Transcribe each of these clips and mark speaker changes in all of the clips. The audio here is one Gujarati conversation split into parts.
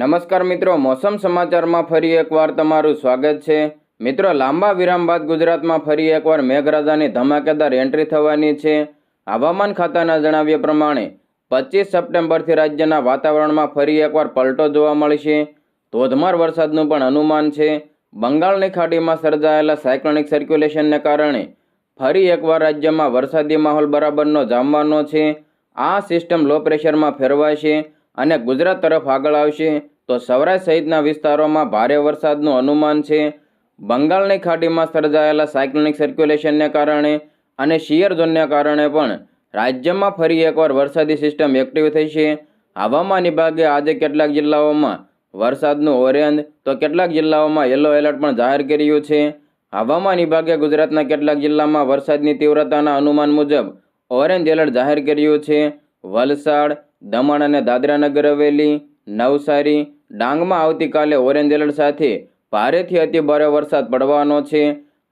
Speaker 1: નમસ્કાર મિત્રો, મોસમ સમાચારમાં ફરી એકવાર તમારું સ્વાગત છે. મિત્રો, લાંબા વિરામ બાદ ગુજરાતમાં ફરી એકવાર મેઘરાજાની ધમાકેદાર એન્ટ્રી થવાની છે. હવામાન ખાતાના જણાવ્યા પ્રમાણે, પચીસ સપ્ટેમ્બરથી રાજ્યના વાતાવરણમાં ફરી એકવાર પલટો જોવા મળશે. ધોધમાર વરસાદનું પણ અનુમાન છે. બંગાળની ખાડીમાં સર્જાયેલા સાયક્લોનિક સર્ક્યુલેશનને કારણે ફરી એકવાર રાજ્યમાં વરસાદી માહોલ બરાબરનો જામવાનો છે. આ સિસ્ટમ લો પ્રેશરમાં ફેરવાશે. અને ગુજરાત તરફ આગળ આવશે, તો સૌરાષ્ટ્ર સહિતના વિસ્તારોમાં ભારે વરસાદનું અનુમાન છે. બંગાળની ખાડીમાં સર્જાયેલા સાયક્લોનિક સર્ક્યુલેશનને કારણે અને શિયર ઝોનને કારણે પણ રાજ્યમાં ફરી એકવાર વરસાદી સિસ્ટમ એક્ટિવ થઈ છે. હવામાન વિભાગે આજે કેટલાક જિલ્લાઓમાં વરસાદનું ઓરેન્જ તો કેટલાક જિલ્લાઓમાં યલો એલર્ટ પણ જાહેર કર્યું છે. હવામાન વિભાગે ગુજરાતના કેટલાક જિલ્લામાં વરસાદની તીવ્રતાના અનુમાન મુજબ ઓરેન્જ એલર્ટ જાહેર કર્યું છે. વલસાડ દમણ અને દાદરાનગર હવેલી, નવસારી, ડાંગમાં આવતીકાલે ઓરેન્જ એલર્ટ સાથે ભારેથી અતિ ભારે વરસાદ પડવાનો છે.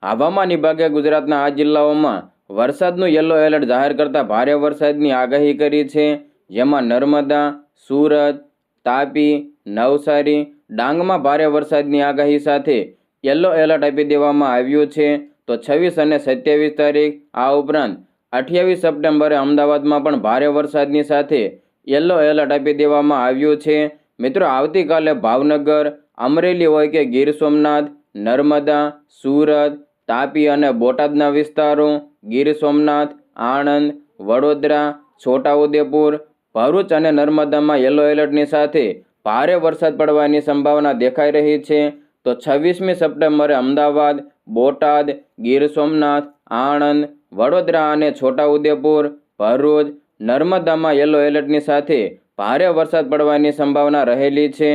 Speaker 1: હવામાન વિભાગે ગુજરાતના આ જિલ્લાઓમાં વરસાદનું યલો એલર્ટ જાહેર કરતા ભારે વરસાદની આગાહી કરી છે. જેમાં નર્મદા, સુરત, તાપી, નવસારી, ડાંગમાં ભારે વરસાદની આગાહી સાથે યલો એલર્ટ આપી દેવામાં આવ્યું છે. તો છવ્વીસ અને સત્યાવીસ તારીખ આ ઉપરાંત અઠ્યાવીસ સપ્ટેમ્બરે અમદાવાદમાં પણ ભારે વરસાદની સાથે યલો એલર્ટ આપી દેવામાં આવ્યું છે. મિત્રો, આવતીકાલે ભાવનગર, અમરેલી હોય કે ગીર સોમનાથ, નર્મદા, સુરત, તાપી અને બોટાદના વિસ્તારો, ગીર સોમનાથ, આણંદ, વડોદરા, છોટાઉદેપુર, ભરૂચ અને નર્મદામાં યલો એલર્ટની સાથે ભારે વરસાદ પડવાની સંભાવના દેખાઈ રહી છે. તો છવ્વીસમી સપ્ટેમ્બરે અમદાવાદ, બોટાદ, ગીર સોમનાથ, આણંદ, વડોદરા અને છોટાઉદેપુર, ભરૂચ નર્મદામાં યલો એલર્ટની સાથે ભારે વરસાદ પડવાની સંભાવના રહેલી છે.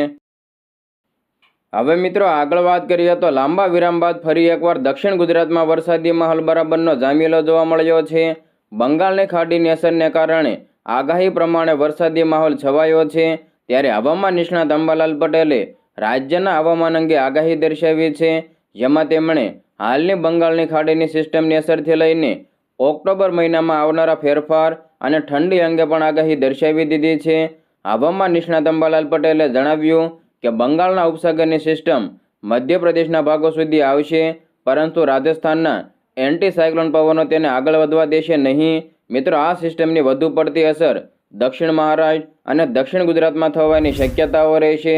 Speaker 1: હવે મિત્રો આગળ વાત કરીએ તો લાંબા વિરામ બાદ ફરી એકવાર દક્ષિણ ગુજરાતમાં વરસાદી માહોલ બરાબરનો જામેલો જોવા મળ્યો છે. બંગાળની ખાડીની અસરને કારણે આગાહી પ્રમાણે વરસાદી માહોલ છવાયો છે. ત્યારે હવામાન નિષ્ણાત અંબાલાલ પટેલે રાજ્યના હવામાન અંગે આગાહી દર્શાવી છે. જેમાં તેમણે હાલની બંગાળની ખાડીની સિસ્ટમની અસરથી લઈને ઓક્ટોબર મહિનામાં આવનારા ફેરફાર અને ઠંડી અંગે પણ આગાહી દર્શાવી દીધી છે. હવામાન નિષ્ણાત અંબાલાલ પટેલે જણાવ્યું કે બંગાળના ઉપસાગરની સિસ્ટમ મધ્યપ્રદેશના ભાગો સુધી આવશે, પરંતુ રાજસ્થાનના એન્ટી સાયક્લોન પવનો તેને આગળ વધવા દેશે નહીં. મિત્રો, આ સિસ્ટમની વધુ પડતી અસર દક્ષિણ મહારાષ્ટ્ર અને દક્ષિણ ગુજરાતમાં થવાની શક્યતાઓ રહેશે.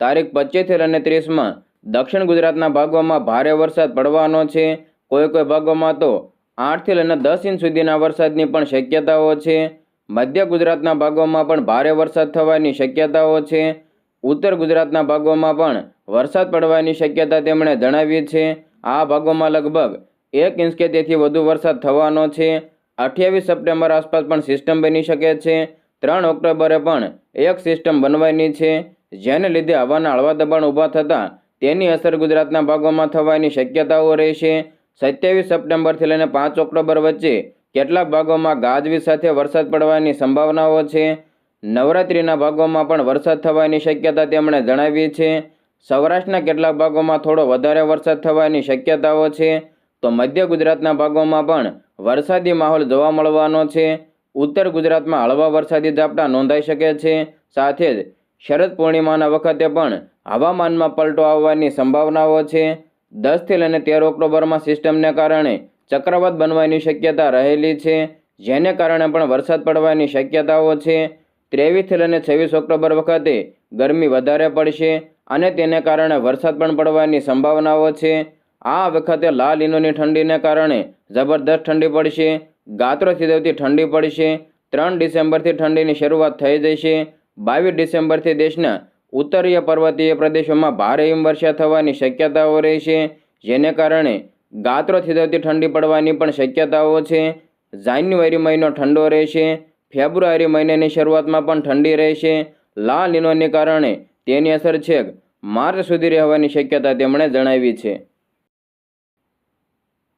Speaker 1: તારીખ પચીસથી અને ત્રીસમાં દક્ષિણ ગુજરાતના ભાગોમાં ભારે વરસાદ પડવાનો છે. કોઈ કોઈ ભાગોમાં તો આઠથી લઈને દસ ઇંચ સુધીના વરસાદની પણ શક્યતાઓ છે. મધ્ય ગુજરાતના ભાગોમાં પણ ભારે વરસાદ થવાની શક્યતાઓ છે. ઉત્તર ગુજરાતના ભાગોમાં પણ વરસાદ પડવાની શક્યતા તેમણે જણાવી છે. આ ભાગોમાં લગભગ એક ઇંચ કે તેથી વધુ વરસાદ થવાનો છે. અઠ્યાવીસ સપ્ટેમ્બર આસપાસ પણ સિસ્ટમ બની શકે છે. ત્રણ ઓક્ટોબરે પણ એક સિસ્ટમ બનવાની છે. જેને લીધે હવાના હળવા દબાણ ઊભા થતાં તેની અસર ગુજરાતના ભાગોમાં થવાની શક્યતાઓ રહેશે. સત્યાવીસ સપ્ટેમ્બરથી લઈને પાંચ ઓક્ટોબર વચ્ચે કેટલાક ભાગોમાં ગાજવીજ સાથે વરસાદ પડવાની સંભાવનાઓ છે. નવરાત્રિના ભાગોમાં પણ વરસાદ થવાની શક્યતા તેમણે જણાવી છે. સૌરાષ્ટ્રના કેટલાક ભાગોમાં થોડો વધારે વરસાદ થવાની શક્યતાઓ છે. તો મધ્ય ગુજરાતના ભાગોમાં પણ વરસાદી માહોલ જોવા મળવાનો છે. ઉત્તર ગુજરાતમાં હળવા વરસાદી ઝાપટા નોંધાઈ શકે છે. સાથે જ શરદ પૂર્ણિમાના વખતે પણ હવામાનમાં પલટો આવવાની સંભાવનાઓ છે. દસથી લઈને તેર ઓક્ટોબરમાં સિસ્ટમને કારણે ચક્રવાત બનવાની શક્યતા રહેલી છે, જેને કારણે પણ વરસાદ પડવાની શક્યતાઓ છે. ત્રેવીસથી લઈને છવ્વીસ ઓક્ટોબર વખતે ગરમી વધારે પડશે અને તેને કારણે વરસાદ પણ પડવાની સંભાવનાઓ છે. આ વખતે લાલ ઇનોની ઠંડીને કારણે જબરદસ્ત ઠંડી પડશે ગાત્રો સિદ્ધવથી ઠંડી પડશે, ત્રણ ડિસેમ્બરથી ઠંડીની શરૂઆત થઈ જશે, બાવીસ ડિસેમ્બરથી દેશના ઉત્તરીય પર્વતીય પ્રદેશોમાં ભારે હિમવર્ષા થવાની શક્યતાઓ રહેશે જેને કારણે ગાત્રો થીજવતી ઠંડી પડવાની પણ શક્યતાઓ છે. જાન્યુઆરી મહિનો ઠંડો રહેશે ફેબ્રુઆરી મહિનાની શરૂઆતમાં પણ ઠંડી રહેશે લા લીનોને કારણે તેની અસર છેક માર્ચ સુધી રહેવાની શક્યતા તેમણે જણાવી છે.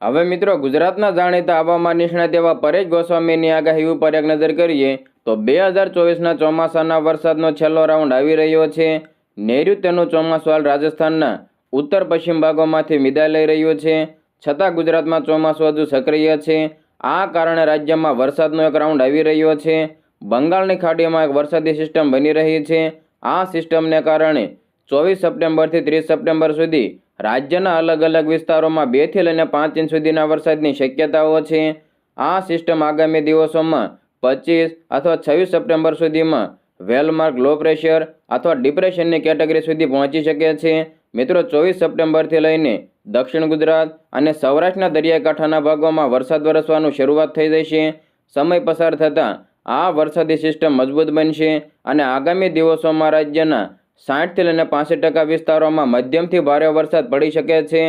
Speaker 1: હવે મિત્રો ગુજરાતના જાણીતા હવામાન નિષ્ણાત એવા પરેશ ગોસ્વામીની આગાહી ઉપર એક નજર કરીએ. તો બે હજાર ચોવીસના ચોમાસાના વરસાદનો છેલ્લો રાઉન્ડ આવી રહ્યો છે. નૈઋત્યનું ચોમાસું હાલ રાજસ્થાનના ઉત્તર પશ્ચિમ ભાગોમાંથી વિદાય લઈ રહ્યું છે. છતાં ગુજરાતમાં ચોમાસું હજુ સક્રિય છે. આ કારણે રાજ્યમાં વરસાદનો એક રાઉન્ડ આવી રહ્યો છે. બંગાળની ખાડીમાં એક વરસાદી સિસ્ટમ બની રહી છે. આ સિસ્ટમને કારણે ચોવીસ સપ્ટેમ્બરથી ત્રીસ સપ્ટેમ્બર સુધી રાજ્યના અલગ અલગ વિસ્તારોમાં બેથી લઈને પાંચ ઇંચ સુધીના વરસાદની શક્યતાઓ છે. આ સિસ્ટમ આગામી દિવસોમાં પચીસ અથવા છવ્વીસ સપ્ટેમ્બર સુધીમાં વેલમાર્ક લો પ્રેશર અથવા ડિપ્રેશનની કેટેગરી સુધી પહોંચી શકે છે. મિત્રો, ચોવીસ સપ્ટેમ્બરથી લઈને દક્ષિણ ગુજરાત અને સૌરાષ્ટ્રના દરિયાકાંઠાના ભાગોમાં વરસાદ વરસવાનું શરૂઆત થઈ જશે સમય પસાર થતાં આ વરસાદી સિસ્ટમ મજબૂત બનશે અને આગામી દિવસોમાં રાજ્યના સાઠથી લઈને પાસઠ ટકા વિસ્તારોમાં મધ્યમથી ભારે વરસાદ પડી શકે છે.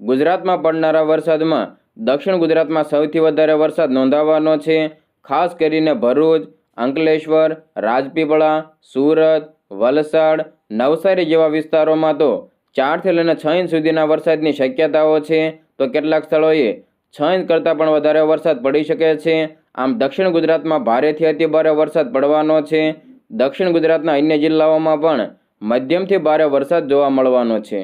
Speaker 1: ગુજરાતમાં પડનારા વરસાદમાં દક્ષિણ ગુજરાતમાં સૌથી વધારે વરસાદ નોંધાવાનો છે. ખાસ કરીને ભરૂચ, અંકલેશ્વર, રાજપીપળા, સુરત, વલસાડ, નવસારી જેવા વિસ્તારોમાં તો ચારથી લઈને છ ઇંચ સુધીના વરસાદની શક્યતાઓ છે. તો કેટલાક સ્થળોએ છ ઇંચ કરતાં પણ વધારે વરસાદ પડી શકે છે. આમ દક્ષિણ ગુજરાતમાં ભારેથી અતિભારે વરસાદ પડવાનો છે. દક્ષિણ ગુજરાતના અન્ય જિલ્લાઓમાં પણ મધ્યમથી ભારે વરસાદ જોવા મળવાનો છે.